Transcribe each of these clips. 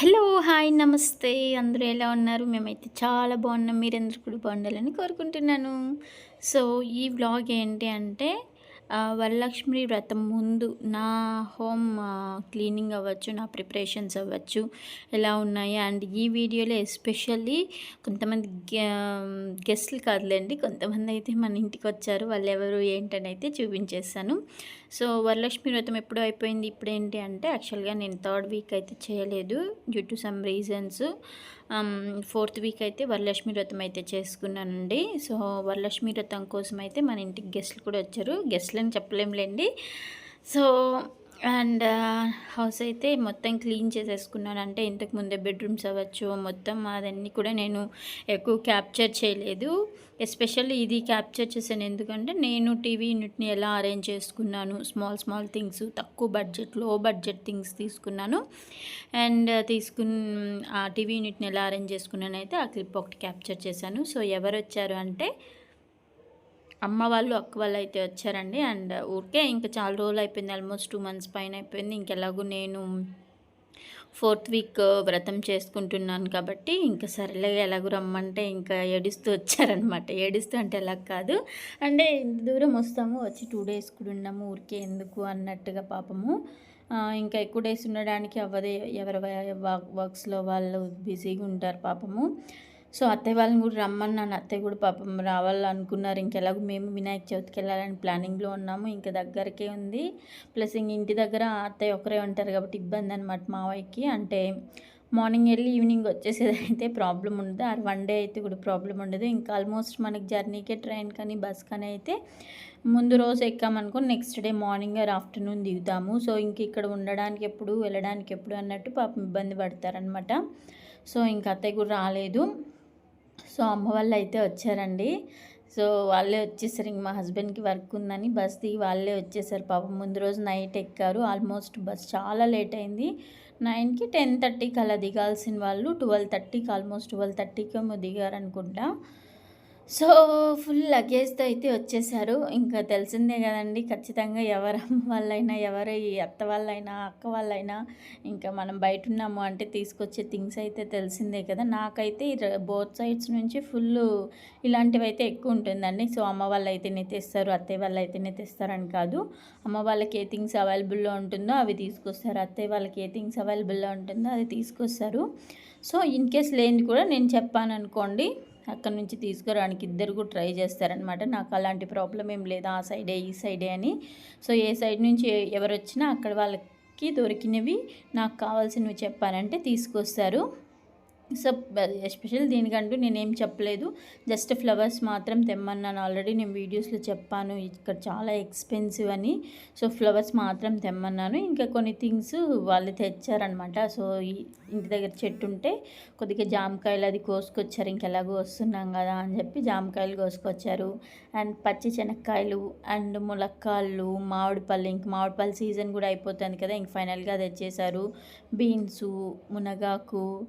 Hello hi నమస్తే. అందరూ ఎలా ఉన్నారు? మేమైతే చాలా బాగున్నాం. మీరందరూ కూడా బాగుండాలని కోరుకుంటున్నాను. సో ఈ వ్లాగ్ ఏంటి అంటే వరలక్ష్మి వ్రతం ముందు నా హోమ్ క్లీనింగ్ అవ్వచ్చు నా ప్రిపరేషన్స్ అవ్వచ్చు ఎలా ఉన్నాయి? అండ్ ఈ వీడియోలో ఎస్పెషల్లీ కొంతమంది గెస్ట్లు కాదులేండి కొంతమంది అయితే మన ఇంటికి వచ్చారు వాళ్ళు ఎవరు ఏంటని అయితే చూపించేస్తాను. సో వరలక్ష్మి వ్రతం ఎప్పుడు అయిపోయింది ఇప్పుడు ఏంటి అంటే యాక్చువల్గా నేను థర్డ్ వీక్ అయితే చేయలేదు due to some reasons fourth week అయితే వరలక్ష్మి వ్రతం అయితే చేసుకున్నానండి. సో వరలక్ష్మి వ్రతం కోసం అయితే మన ఇంటికి గెస్ట్లు కూడా వచ్చారు. గెస్ట్లు అని చెప్పలేంలేండి సో అండ్ హౌస్ అయితే మొత్తం క్లీన్ చేసేసుకున్నాను అంటే ఇంతకు ముందే బెడ్రూమ్స్ అవ్వచ్చు మొత్తం అదన్నీ కూడా నేను ఎక్కువ క్యాప్చర్ చేయలేదు. ఎస్పెషల్లీ ఇది క్యాప్చర్ చేశాను ఎందుకంటే నేను టీవీ యూనిట్ని ఎలా అరేంజ్ చేసుకున్నాను స్మాల్ స్మాల్ థింగ్స్ తక్కువ బడ్జెట్లో బడ్జెట్ థింగ్స్ తీసుకున్నాను. అండ్ తీసుకున్న ఆ టీవీ యూనిట్ని ఎలా అరేంజ్ చేసుకున్నాను అయితే ఆ క్లిప్ ఒకటి క్యాప్చర్ చేశాను. సో ఎవరు వచ్చారు అంటే అమ్మ వాళ్ళు అక్క వాళ్ళు అయితే వచ్చారండి. అండ్ ఊరికే ఇంకా చాలా రోజులు అయిపోయింది. ఆల్మోస్ట్ టూ మంత్స్ పైన అయిపోయింది. ఇంకెలాగూ నేను ఫోర్త్ వీక్ వ్రతం చేసుకుంటున్నాను కాబట్టి ఇంకా సరేలే ఎలాగో రమ్మంటే ఇంకా ఏడుస్తూ వచ్చారనమాట ఏడుస్తూ అంటే ఎలా కాదు. అంటే ఇంత దూరం వస్తాము వచ్చి టూ డేస్ కూడా ఉన్నాము ఊరికే ఎందుకు అన్నట్టుగా పాపము. ఇంకా ఎక్కువ డేస్ ఉండడానికి అవ్వదే ఎవరి వర్క్స్లో వాళ్ళు బిజీగా ఉంటారు పాపము. సో అత్తయ్య వాళ్ళని కూడా రమ్మన్నాను అత్తయ్య కూడా పాపం రావాలనుకున్నారు. ఇంకెలాగో మేము వినాయక చవితికి వెళ్ళాలని ప్లానింగ్లో ఉన్నాము. ఇంకా దగ్గరకే ఉంది. ప్లస్ ఇంక ఇంటి దగ్గర అత్తయ్య ఒకరే ఉంటారు కాబట్టి ఇబ్బంది అనమాట మావయ్యకి. అంటే మార్నింగ్ వెళ్ళి ఈవినింగ్ వచ్చేసేది అయితే ప్రాబ్లం ఉండదు. ఆ వన్ డే అయితే కూడా ప్రాబ్లం ఉండదు. ఇంకా ఆల్మోస్ట్ మనకి జర్నీకే ట్రైన్ కానీ బస్ కానీ అయితే ముందు రోజు ఎక్కామనుకో next day morning or afternoon దిగుతాము. So ఇంక ఇక్కడ ఉండడానికి ఎప్పుడు వెళ్ళడానికి ఎప్పుడు అన్నట్టు పాపం ఇబ్బంది పడతారనమాట సో ఇంకా అత్తయ్య కూడా రాలేదు. సో అమ్మ వాళ్ళు అయితే వచ్చారండి. సో వాళ్ళే వచ్చేసారు. ఇంక మా హస్బెండ్కి వర్క్ ఉందని బస్ దిగి వాళ్ళే వచ్చేసారు. పాపం ముందు రోజు నైట్ ఎక్కారు. ఆల్మోస్ట్ బస్ చాలా లేట్ అయింది. నైన్కి టెన్ థర్టీకి అలా దిగాల్సిన వాళ్ళు ట్వెల్వ్ థర్టీకి ఆల్మోస్ట్ ట్వెల్వ్ థర్టీకి ఏమో దిగారు అనుకుంటా సో ఫుల్ లగేజ్తో అయితే వచ్చేసారు. ఇంకా తెలిసిందే కదండి ఖచ్చితంగా ఎవరు అమ్మ వాళ్ళైనా ఎవరు ఈ అత్త వాళ్ళైనా అక్క వాళ్ళైనా ఇంకా మనం బయట ఉన్నాము అంటే తీసుకొచ్చే థింగ్స్ అయితే తెలిసిందే కదా. నాకైతే బోత్ సైడ్స్ నుంచి ఫుల్ ఇలాంటివి అయితే ఎక్కువ ఉంటుందండి. సో అమ్మ వాళ్ళు అయితేనే తెస్తారు అత్తయ్య వాళ్ళు అయితేనే తెస్తారని కాదు. అమ్మ వాళ్ళకి ఏ థింగ్స్ అవైలబుల్లో ఉంటుందో అవి తీసుకొస్తారు. అత్తయ్య వాళ్ళకి ఏ థింగ్స్ అవైలబుల్లో ఉంటుందో అది తీసుకొస్తారు. సో ఇన్ కేస్ లేనిది కూడా నేను చెప్పాను అనుకోండి అక్కడ నుంచి తీసుకురావడానికి ఇద్దరు కూడా ట్రై చేస్తారనమాట నాకు అలాంటి ప్రాబ్లం ఏం లేదు. ఆ సైడే ఈ సైడే అని. సో ఏ సైడ్ నుంచి ఎవరు వచ్చినా అక్కడ వాళ్ళకి దొరికినవి నాకు కావాల్సినవి చెప్పానంటే తీసుకొస్తారు. సో ఎస్పెషల్ దీనికంటూ నేనేం చెప్పలేదు. జస్ట్ ఫ్లవర్స్ మాత్రం తెమ్మన్నాను ఆల్రెడీ. నేను వీడియోస్లో చెప్పాను ఇక్కడ చాలా ఎక్స్పెన్సివ్ అని. సో ఫ్లవర్స్ మాత్రం తెమ్మన్నాను. ఇంకా కొన్ని థింగ్స్ వాళ్ళు తెచ్చారనమాట. సో ఇంటి దగ్గర చెట్టు ఉంటే కొద్దిగా జామకాయలు అది కోసుకొచ్చారు. ఇంకెలాగో వస్తున్నాం కదా అని చెప్పి జామకాయలు కోసుకొచ్చారు. అండ్ పచ్చి శనక్కాయలు అండ్ ములక్కాళ్ళు మామిడిపల్లి ఇంక మామిడిపల్లి సీజన్ కూడా అయిపోతుంది కదా. ఇంక ఫైనల్గా తెచ్చేశారు. బీన్సు మునగాకు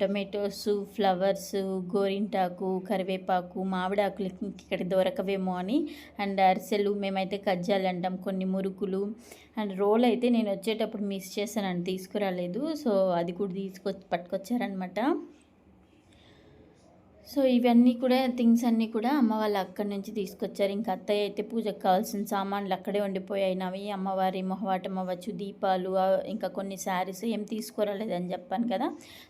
టొమాటోస్ ఫ్లవర్స్ గోరింటాకు కరివేపాకు మామిడాకులు ఇక్కడ దొరకవేమో అని. అండ్ అరిసెలు మేమైతే కజ్జాలు అంటాం కొన్ని మురుకులు. అండ్ రోల్ అయితే నేను వచ్చేటప్పుడు మిస్ చేశానని తీసుకురాలేదు. సో అది కూడా తీసుకొచ్చి పట్టుకొచ్చారనమాట సో ఇవన్నీ కూడా థింగ్స్ అన్నీ కూడా అమ్మ వాళ్ళు అక్కడి నుంచి తీసుకొచ్చారు. ఇంకా అత్తయ్య అయితే పూజకు కావాల్సిన సామాన్లు అక్కడే ఉండిపోయాయి. నవి అమ్మవారి మొహవాటం అవ్వచ్చు దీపాలు ఇంకా కొన్ని శారీస్ ఏం తీసుకురాలేదని చెప్పాను కదా.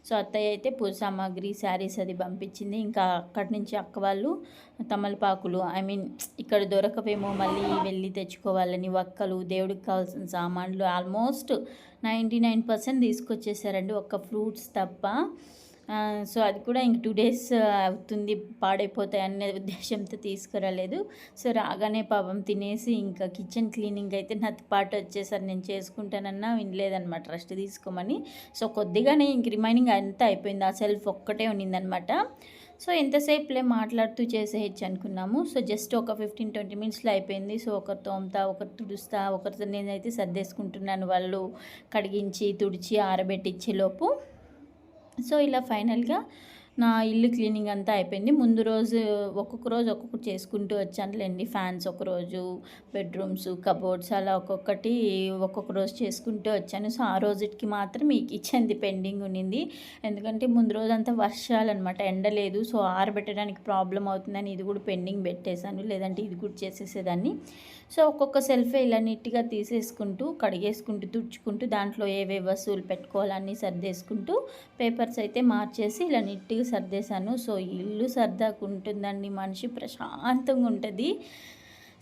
సో అత్తయ్య అయితే పూజ సామాగ్రి శారీస్ అది పంపించింది. ఇంకా అక్కడి నుంచి అక్క వాళ్ళు తమలపాకులు ఐ మీన్ ఇక్కడ దొరకవేమో మళ్ళీ వెళ్ళి తెచ్చుకోవాలని వక్కలు దేవుడికి కావాల్సిన సామాన్లు ఆల్మోస్ట్ నైంటీ నైన్ పర్సెంట్ తీసుకొచ్చేసారండి ఒక్క ఫ్రూట్స్ తప్ప. సో అది కూడా ఇంక టూ డేస్ అవుతుంది పాడైపోతాయి అనే ఉద్దేశంతో తీసుకురాలేదు. సో రాగానే పాపం తినేసి ఇంకా కిచెన్ క్లీనింగ్ అయితే నాతో పాటు వచ్చేసరి నేను చేసుకుంటానన్నా వినలేదనమాట రెస్ట్ తీసుకోమని. సో కొద్దిగానే ఇంక రిమైనింగ్ అంతా అయిపోయింది ఆ సెల్ఫ్ ఒక్కటే ఉన్నిందనమాట సో ఎంతసేపులే మాట్లాడుతూ చేసేయచ్చు అనుకున్నాము. సో జస్ట్ ఒక ఫిఫ్టీన్ ట్వంటీ మినిట్స్లో అయిపోయింది. సో ఒకరు తోముతా ఒకరు తుడుస్తా ఒకరితో నేనైతే సర్దేసుకుంటున్నాను వాళ్ళు కడిగించి తుడిచి ఆరబెట్టించే లోపు సో ఇలా ఫైనల్గా నా ఇల్లు క్లీనింగ్ అంతా అయిపోయింది. ముందు రోజు ఒక్కొక్క రోజు ఒక్కొక్కటి చేసుకుంటూ వచ్చానులేండి. ఫ్యాన్స్ ఒకరోజు బెడ్రూమ్స్ కబోర్డ్స్ అలా ఒక్కొక్కటి ఒక్కొక్క రోజు చేసుకుంటూ వచ్చాను. సో ఆ రోజుకి మాత్రం ఈ కిచెన్ది పెండింగ్ ఉన్నింది. ఎందుకంటే ముందు రోజు అంతా వర్షాలు అనమాట ఎండ లేదు. సో ఆరబెట్టడానికి ప్రాబ్లం అవుతుందని ఇది కూడా పెండింగ్ పెట్టేశాను. లేదంటే ఇది కూడా చేసేసేదాన్ని. సో ఒక్కొక్క సెల్ఫే ఇలా నీట్గా తీసేసుకుంటూ కడిగేసుకుంటూ తుడుచుకుంటూ దాంట్లో ఏవే వస్తువులు పెట్టుకోవాలన్నీ సర్దేసుకుంటూ పేపర్స్ అయితే మార్చేసి ఇలా నీట్గా సర్దేశాను. సో ఇల్లు సర్దాకుంటుందండి మనిషి ప్రశాంతంగా ఉంటుంది.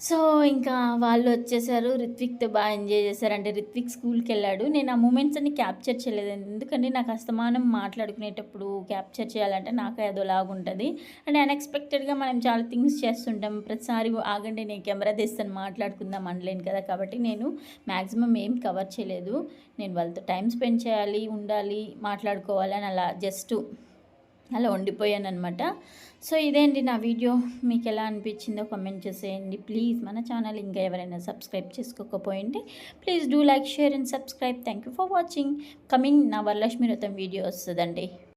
సో ఇంకా వాళ్ళు వచ్చేసారు. రిత్విక్తో బాగా ఎంజాయ్ చేశారు. అంటే రిత్విక్ స్కూల్కి వెళ్ళాడు నేను ఆ మూమెంట్స్ అన్ని క్యాప్చర్ చేయలేదు. ఎందుకంటే నాకు అస్తమానం మాట్లాడుకునేటప్పుడు క్యాప్చర్ చేయాలంటే నాకు అదోలాగా లాగుంటుంది అండ్ అన్ఎక్స్పెక్టెడ్గా మనం చాలా థింగ్స్ చేస్తుంటాం. ప్రతిసారి ఆగండి నేను కెమెరా తీస్తాను మాట్లాడుకుందాం అనలేను కదా. కాబట్టి నేను మ్యాక్సిమం ఏం కవర్ చేయలేదు. నేను వాళ్ళతో టైం స్పెండ్ చేయాలి ఉండాలి మాట్లాడుకోవాలి అని అలా జస్ట్ అలా ఉండిపోయాను అనమాట సో ఇదేంటి నా వీడియో? మీకు ఎలా అనిపించిందో కామెంట్ చేసేయండి. ప్లీజ్ మన ఛానల్ ఇంకా ఎవరైనా subscribe చేసుకోకపోయింటే please do like share and subscribe. Thank you for watching. Coming నా వరలక్ష్మి రథం వీడియో వస్తుందండి.